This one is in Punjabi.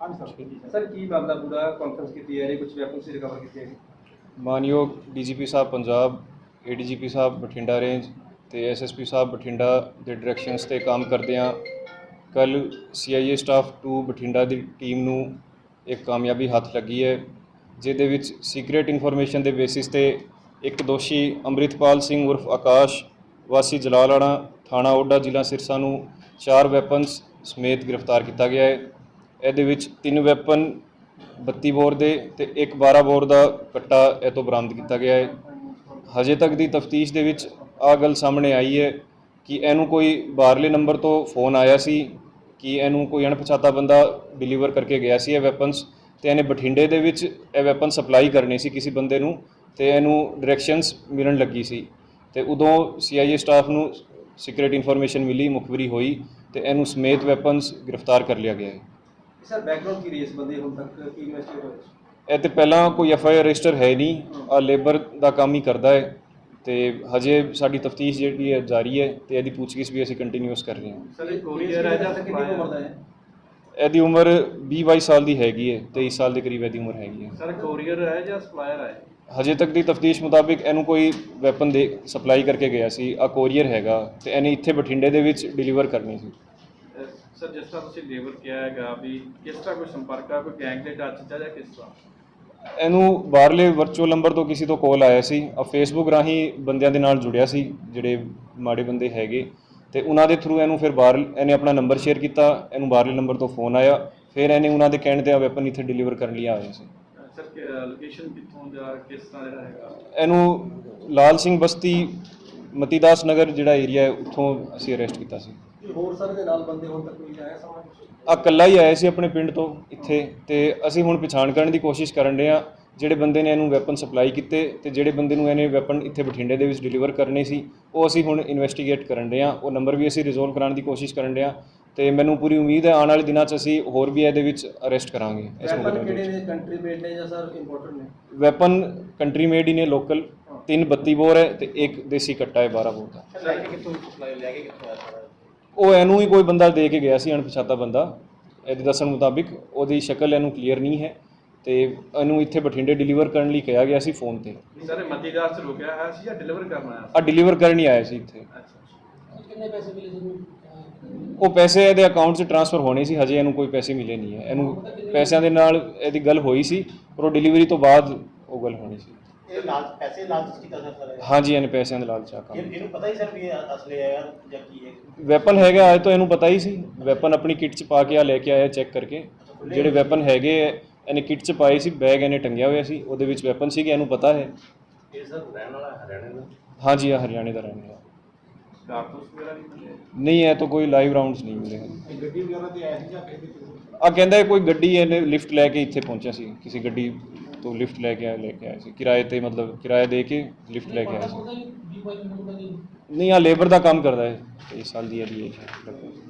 ਸਰ। ਕੀ ਮਾਮਲਾ ਪੂਰਾ ਕਾਨਫਰੰਸ ਕੀਤੀ ਹੈ ਕੁਝ ਵੈਪਨਸ ਰਿਕਵਰ ਕੀਤੇ ਹੈ ਮਾਨਯੋਗ ਡੀਜੀਪੀ ਸਾਹਿਬ ਪੰਜਾਬ, ਏਡੀਜੀਪੀ ਸਾਹਿਬ ਬਠਿੰਡਾ ਰੇਂਜ ਤੇ ਐਸਐਸਪੀ ਸਾਹਿਬ ਬਠਿੰਡਾ ਦੇ ਡਾਇਰੈਕਸ਼ਨਸ ਤੇ ਕੰਮ ਕਰਦਿਆਂ ਕੱਲ ਸੀਆਈਏ ਸਟਾਫ 2 ਬਠਿੰਡਾ ਦੀ ਟੀਮ ਨੂੰ ਇੱਕ ਕਾਮਯਾਬੀ ਹੱਥ ਲੱਗੀ ਹੈ, ਜਿਹਦੇ ਵਿੱਚ ਸੀਕ੍ਰੀਟ ਇਨਫੋਰਮੇਸ਼ਨ ਦੇ ਬੇਸਿਸ ਤੇ ਇੱਕ ਦੋਸ਼ੀ ਅੰਮ੍ਰਿਤਪਾਲ ਸਿੰਘ ਉਰਫ ਆਕਾਸ਼, ਵਾਸੀ ਜਲਾਲਾਣਾ ਥਾਣਾ ਓਡਾ ਜ਼ਿਲ੍ਹਾ ਸਿਰਸਾ ਨੂੰ ਚਾਰ ਵੈਪਨਸ ਸਮੇਤ ਗ੍ਰਿਫਤਾਰ ਕੀਤਾ ਗਿਆ ਹੈ। ਇਹਦੇ ਵਿੱਚ ਤਿੰਨ ਵੈਪਨ 32 ਬੋਰ ਦੇ ਤੇ ਇੱਕ 12 ਬੋਰ ਦਾ ਕੱਟਾ ਇਹ ਤੋਂ ਬਰਾਮਦ ਕੀਤਾ ਗਿਆ ਹੈ। ਹਜੇ ਤੱਕ ਦੀ ਤਫਤੀਸ਼ ਦੇ ਵਿੱਚ ਆ ਗੱਲ ਸਾਹਮਣੇ ਆਈ ਹੈ ਕਿ ਇਹਨੂੰ ਕੋਈ ਬਾਹਰਲੇ ਨੰਬਰ ਤੋਂ ਫੋਨ ਆਇਆ ਸੀ ਕਿ ਇਹਨੂੰ ਕੋਈ ਅਣਪਛਾਤਾ ਬੰਦਾ ਡਿਲੀਵਰ ਕਰਕੇ ਗਿਆ ਸੀ ਇਹ ਵੈਪਨਸ ਤੇ ਇਹਨੇ ਬਠਿੰਡੇ ਦੇ ਵਿੱਚ ਇਹ ਵੈਪਨ ਸਪਲਾਈ ਕਰਨੇ ਸੀ ਕਿਸੇ ਬੰਦੇ ਨੂੰ ਤੇ ਇਹਨੂੰ ਡਾਇਰੈਕਸ਼ਨਸ ਮਿਲਣ ਲੱਗੀ ਸੀ ਤੇ ਉਦੋਂ ਸੀਆਈਏ ਸਟਾਫ ਨੂੰ ਸੀਕ੍ਰੀਟ ਇਨਫੋਰਮੇਸ਼ਨ ਮਿਲੀ, ਮੁਖਬਰੀ ਹੋਈ ਤੇ ਇਹਨੂੰ ਸਮੇਤ ਵੈਪਨਸ ਗ੍ਰਿਫਤਾਰ ਕਰ ਲਿਆ ਗਿਆ ਹੈ। ਸਰ ਬੈਕਗ੍ਰਾਉਂਡ ਕੀ ਰੇਸ ਬੰਦੇ ਹੁਣ ਤੱਕ? ਕੀ ਇਨਵੈਸਟੀਗੇਟ ਹੋਇਆ ਇਹ ਤੇ ਪਹਿਲਾਂ ਕੋਈ ਐਫ ਆਈ ਆਰ ਰਜਿਸਟਰ ਹੈ ਨਹੀਂ। ਆ ਲੇਬਰ ਦਾ ਕੰਮ ਹੀ ਕਰਦਾ ਹੈ। ਤੇ ਹਜੇ ਸਾਡੀ ਤਫਤੀਸ਼ ਜਿਹੜੀ ਹੈ ਜਾਰੀ ਹੈ ਤੇ ਇਹਦੀ ਪੁੱਛਗਿੱਛ ਵੀ ਅਸੀਂ ਕੰਟੀਨਿਊਸ ਕਰ ਰਹੇ ਹਾਂ। ਸਰ ਇਹ ਕੋਰੀਅਰ ਹੈ ਜਾਂ ਕਿੰਨੀ ਕੁ ਉਮਰ ਦਾ ਹੈ? ਇਹਦੀ ਉਮਰ 20 22 ਸਾਲ ਦੀ ਹੈਗੀ ਹੈ 23 ਸਾਲ ਦੇ ਕਰੀਬ ਇਹਦੀ ਉਮਰ ਹੈਗੀ ਹੈ। ਸਰ ਕੋਰੀਅਰ ਹੈ ਜਾਂ ਸਪਲਾਇਰ ਹੈ? ਹਜੇ ਤੱਕ ਦੀ ਤਫਤੀਸ਼ ਮੁਤਾਬਿਕ ਇਹਨੂੰ ਕੋਈ ਵੈਪਨ ਦੇ ਸਪਲਾਈ ਕਰਕੇ ਗਿਆ ਸੀ। ਆ ਕੋਰੀਅਰ ਹੈਗਾ ਤੇ ਇਹਨੇ ਇੱਥੇ ਬਠਿੰਡੇ ਦੇ ਵਿੱਚ ਡਿਲੀਵਰ ਕਰਨੀ ਸੀ। ਸਰ ਜਿਸ ਤਰ੍ਹਾਂ ਤੁਸੀਂ ਲੇਬਰ ਕਿਹਾ ਹੈਗਾ ਵੀ ਕਿਸ ਤਰ੍ਹਾਂ ਕੋਈ ਸੰਪਰਕ ਆ ਕੋਈ ਗੈਂਗ ਦੇ ਟੱਚ ਚ ਆ ਜਾਂ ਕਿਸ ਤਰ੍ਹਾਂ? ਇਹਨੂੰ ਬਾਹਰਲੇ ਵਰਚੁਅਲ ਨੰਬਰ ਤੋਂ ਕਿਸੇ ਤੋਂ ਕਾਲ ਆਇਆ ਸੀ। ਆ ਫੇਸਬੁੱਕ ਰਾਹੀਂ ਬੰਦਿਆਂ ਦੇ ਨਾਲ ਜੁੜਿਆ ਸੀ ਜਿਹੜੇ ਮਾੜੇ ਬੰਦੇ ਹੈਗੇ। ਤੇ ਉਹਨਾਂ ਦੇ ਥਰੂ ਇਹਨੂੰ ਫਿਰ ਬਾਹਰ ਇਹਨੇ ਆਪਣਾ ਨੰਬਰ ਸ਼ੇਅਰ ਕੀਤਾ ਇਹਨੂੰ ਬਾਹਰਲੇ ਨੰਬਰ ਤੋਂ ਫੋਨ ਆਇਆ। ਫਿਰ ਇਹਨੇ ਉਹਨਾਂ ਦੇ ਕਹਿਣ ਤੇ ਆ ਵੈਪਨ ਇੱਥੇ ਡਿਲੀਵਰ ਕਰਨ ਲਈ ਆਇਆ ਸੀ। ਸਰ ਲੋਕੇਸ਼ਨ ਕਿੱਥੋਂ ਦਾ ਕਿਸ ਤਰ੍ਹਾਂ ਦਾ ਹੈਗਾ? ਇਹਨੂੰ ਲਾਲ ਸਿੰਘ ਬਸਤੀ ਮਤੀਦਾਸ ਨਗਰ ਜਿਹੜਾ ਏਰੀਆ ਹੈ ਉੱਥੋਂ ਅਸੀਂ ਅਰੈਸਟ ਕੀਤਾ ਸੀ। ਹੋਰ ਸਰ ਦੇ ਨਾਲ ਬੰਦੇ ਹੁਣ ਤੱਕ ਕੋਈ ਆਇਆ ਸਮਾਂ ਆ ਇਕੱਲਾ ਹੀ ਆਇਆ ਸੀ ਆਪਣੇ ਪਿੰਡ ਤੋਂ ਇੱਥੇ ਤੇ ਅਸੀਂ ਹੁਣ ਪਛਾਣ ਕਰਨ ਦੀ ਕੋਸ਼ਿਸ਼ ਕਰਨ ਰਹੇ ਆ ਜਿਹੜੇ ਬੰਦੇ ਨੇ ਇਹਨੂੰ ਵੈਪਨ ਸਪਲਾਈ ਕੀਤੇ ਤੇ ਜਿਹੜੇ ਬੰਦੇ ਨੂੰ ਇਹਨੇ ਵੈਪਨ ਇੱਥੇ ਬਠਿੰਡੇ ਦੇ ਵਿੱਚ ਡਿਲੀਵਰ ਕਰਨੇ ਸੀ ਉਹ ਅਸੀਂ ਹੁਣ ਇਨਵੈਸਟੀਗੇਟ ਕਰਨ ਰਹੇ ਆ ਉਹ ਨੰਬਰ ਵੀ ਅਸੀਂ ਰਿਜ਼ੋਲਵ ਕਰਾਉਣ ਦੀ ਕੋਸ਼ਿਸ਼ ਕਰਨ ਰਹੇ ਆ ਤੇ ਮੈਨੂੰ ਪੂਰੀ ਉਮੀਦ ਹੈ ਆਉਣ ਵਾਲੇ ਦਿਨਾਂ 'ਚ ਅਸੀਂ ਹੋਰ ਵੀ ਇਹਦੇ ਵਿੱਚ ਅਰੈਸਟ ਕਰਾਂਗੇ। ਇਸ ਵੈਪਨ ਮੁਕੱਦਮੇ ਕਿਹੜੇ ਨੇ? ਕੰਟਰੀ ਮੇਡ ਨੇ ਜਾਂ ਸਰ ਇੰਪੋਰਟਡ ਨੇ? ਵੈਪਨ ਕੰਟਰੀ ਮੇਡ ਹੀ ਨੇ ਲੋਕਲ ਤਿੰਨ 32 ਬੋਰ ਹੈ ਤੇ ਇੱਕ ਦੇਸੀ ਕੱਟਾ ਹੈ 12 ਬੋਰ ਦਾ। ਲੈ ਕੇ ਕਿੱਥੋਂ ਸਪਲਾਈ ਲੈ ਕੇ ਕਿੱਥੋਂ ਆਇਆ ਸਰ ਉਹ ਇਹਨੂੰ ਹੀ ਕੋਈ ਬੰਦਾ ਦੇ ਕੇ ਗਿਆ ਸੀ ਅਣਪਛਾਤਾ ਬੰਦਾ। ਇਹਦੇ ਦੱਸਣ ਮੁਤਾਬਿਕ ਉਹਦੀ ਸ਼ਕਲ ਇਹਨੂੰ ਕਲੀਅਰ ਨਹੀਂ ਹੈ ਤੇ ਇਹਨੂੰ ਇੱਥੇ ਬਠਿੰਡੇ ਡਿਲੀਵਰ ਕਰਨ ਲਈ ਕਿਹਾ ਗਿਆ ਸੀ ਫੋਨ ਤੇ। ਸਰ ਮਤੀਦਾਸ ਚ ਰੁਕਿਆ ਹੋਇਆ ਸੀ ਜਾਂ ਡਿਲੀਵਰ ਕਰਨ ਆਇਆ ਆ ਡਿਲੀਵਰ ਕਰਨ ਹੀ ਆਇਆ ਸੀ ਇੱਥੇ। ਅੱਛਾ ਕਿੰਨੇ ਪੈਸੇ ਮਿਲੇ ਤੁਹਾਨੂੰ ਉਹ ਪੈਸੇ ਇਹਦੇ ਅਕਾਊਂਟ 'ਚ ਟ੍ਰਾਂਸਫਰ ਹੋਣੇ ਸੀ ਹਜੇ ਇਹਨੂੰ ਕੋਈ ਪੈਸੇ ਮਿਲੇ ਨਹੀਂ ਹੈ। ਇਹਨੂੰ ਪੈਸਿਆਂ ਦੇ ਨਾਲ ਇਹਦੀ ਗੱਲ ਹੋਈ ਸੀ ਪਰ ਉਹ ਡਿਲੀਵਰੀ ਤੋਂ ਬਾਅਦ ਉਹ ਗੱਲ ਹੋਣੀ ਸੀ। ਇਹ ਲਾਲਚ ਪੈਸੇ ਲਾਲਚ ਕੀਤਾ ਸਰ ਸਰ ਹਾਂਜੀ ਇਹਨੇ ਪੈਸਿਆਂ ਦੇ ਲਾਲਚ ਆ ਕੰਮ ਇਹ ਇਹਨੂੰ ਪਤਾ ਹੀ ਸਰ ਵੀ ਇਹ ਅਸਲੇ ਹੈ ਜਾਂ ਕੀ ਹੈ। ਵੈਪਨ ਹੈਗਾ ਅੱਜ ਤੋਂ ਇਹਨੂੰ ਪਤਾ ਹੀ ਸੀ। ਵੈਪਨ ਆਪਣੀ ਕਿੱਟ 'ਚ ਪਾ ਕੇ ਆ ਲੈ ਕੇ ਆਇਆ ਚੈੱਕ ਕਰਕੇ। ਜਿਹੜੇ ਵੈਪਨ ਹੈਗੇ ਇਹਨੇ ਕਿੱਟ 'ਚ ਪਾਏ ਸੀ ਬੈਗ ਇਹਨੇ ਟੰਗਿਆ ਹੋਇਆ ਸੀ। ਉਹਦੇ ਵਿੱਚ ਵੈਪਨ ਸੀਗੇ ਇਹਨੂੰ ਪਤਾ ਹੈ। ਇਹ ਸਰ ਰਹਿਣ ਵਾਲਾ ਹਰਿਆਣੇ ਦਾ? ਹਾਂਜੀ ਆ ਹਰਿਆਣੇ ਦਾ ਰਹਿਣ ਵਾਲਾ। ਕਾਰਤੂਸ ਵਗੈਰਾ ਵੀ ਮਿਲੇ? ਨਹੀਂ ਇਹ ਤਾਂ ਕੋਈ ਲਾਈਵ ਰਾਉਂਡਸ ਨਹੀਂ ਮਿਲੇ। ਗੱਡੀ ਵਗੈਰਾ ਤੇ ਆਇਆ ਸੀ ਜਾਂ ਕਿਸੇ ਆ ਕਹਿੰਦਾ ਕੋਈ ਗੱਡੀ ਇਹਨੇ ਲਿਫਟ ਲੈ ਕੇ ਇੱਥੇ ਪਹੁੰਚਿਆ ਸੀ ਕਿਸੇ ਗੱਡੀ ਤੋਂ ਲਿਫਟ ਲੈ ਕੇ ਆ ਲੈ ਕੇ ਆਇਆ ਸੀ। ਕਿਰਾਏ ਤੇ ਮਤਲਬ ਕਿਰਾਇਆ ਦੇ ਕੇ ਲਿਫਟ ਲੈ ਕੇ ਆਇਆ ਸੀ। ਨਹੀਂ ਆ ਲੇਬਰ ਦਾ ਕੰਮ ਕਰਦਾ ਹੈ 23 ਸਾਲ ਦੀ ਹੈ ਲਗਭਗ